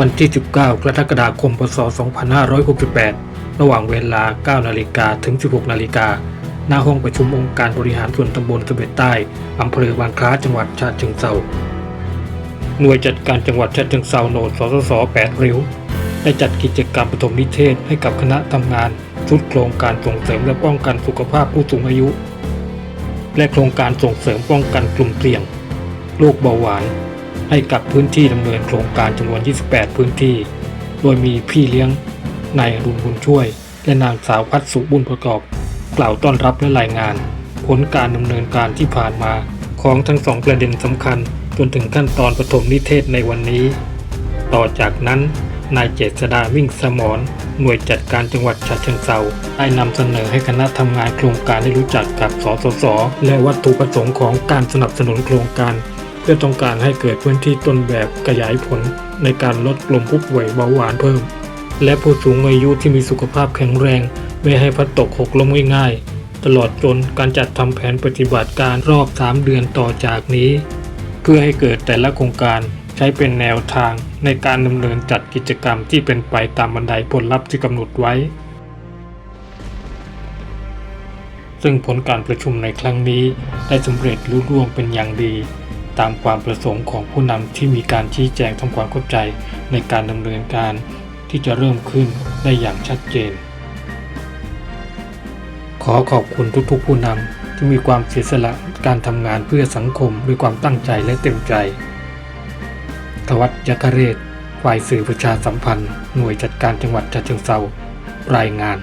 วันที่ 19 กรกฎาคม พศ 2568 ระหว่างเวลา 9 นาฬิกาถึง 16 นาฬิกาหน้าห้องประชุมองค์การบริหารส่วนตำบลสเบ็ดใต้ อำเภอบางคล้า จังหวัดฉะเชิงเทราหน่วยจัดการจังหวัดฉะเชิงเทราโหนดสสส 8 ริ้ว ได้จัดกิจกรรมปฐมนิเทศให้กับคณะทำงานชุดโครงการส่งเสริมและป้องกันสุขภาพผู้สูงอายุ และโครงการส่งเสริมป้องกันกลุ่มเสี่ยง โรคเบาหวาน ให้กับพื้นที่ดำเนินโครงการจำนวน 28 พื้นที่ โดยมีพี่เลี้ยงนายรุณบุญช่วย และนางสาวพัฒสุบุญประกอบ กล่าวต้อนรับและรายงาน ผลการดำเนินการที่ผ่านมาของทั้งสองประเด็นสำคัญจนถึงขั้นตอนปฐมนิเทศในวันนี้ ต่อจากนั้น นายเจษดาวิ่งสมรหน่วยจัดการจังหวัดฉะเชิงเทราได้นำเสนอให้คณะทำงานโครงการได้รู้จักกับสสส และวัตถุประสงค์ของการสนับสนุนโครงการ พื่อต้องการให้เกิดพื้นที่ต้นแบบขยายผลในการลดกลุ่มผู้ป่วยเบาหวานเพิ่ม และผู้สูงอายุที่มีสุขภาพแข็งแรง ไม่ให้พัดตกหกล้มง่ายๆ ตลอดจนการจัดทำแผนปฏิบัติการรอบ 3 เดือนต่อจากนี้ เพื่อให้เกิดแต่ละโครงการใช้เป็นแนวทางในการดำเนินจัดกิจกรรมที่เป็นไปตามบันไดผลลัพธ์ที่กำหนดไว้ ซึ่งผลการประชุมในครั้งนี้ได้สำเร็จรุ่ร่วงเป็นอย่างดี ตามความประสงค์ของผู้นำที่มีการชี้แจงทำความเข้าใจในการดำเนินการที่จะเริ่มขึ้นได้อย่างชัดเจน ขอขอบคุณทุกๆผู้นำที่มีความเสียสละการทำงานเพื่อสังคมด้วยความตั้งใจและเต็มใจทวัตยัคฆเรศ ฝ่ายสื่อประชาสัมพันธ์ หน่วยจัดการจังหวัดฉะเชิงเทรารายงาน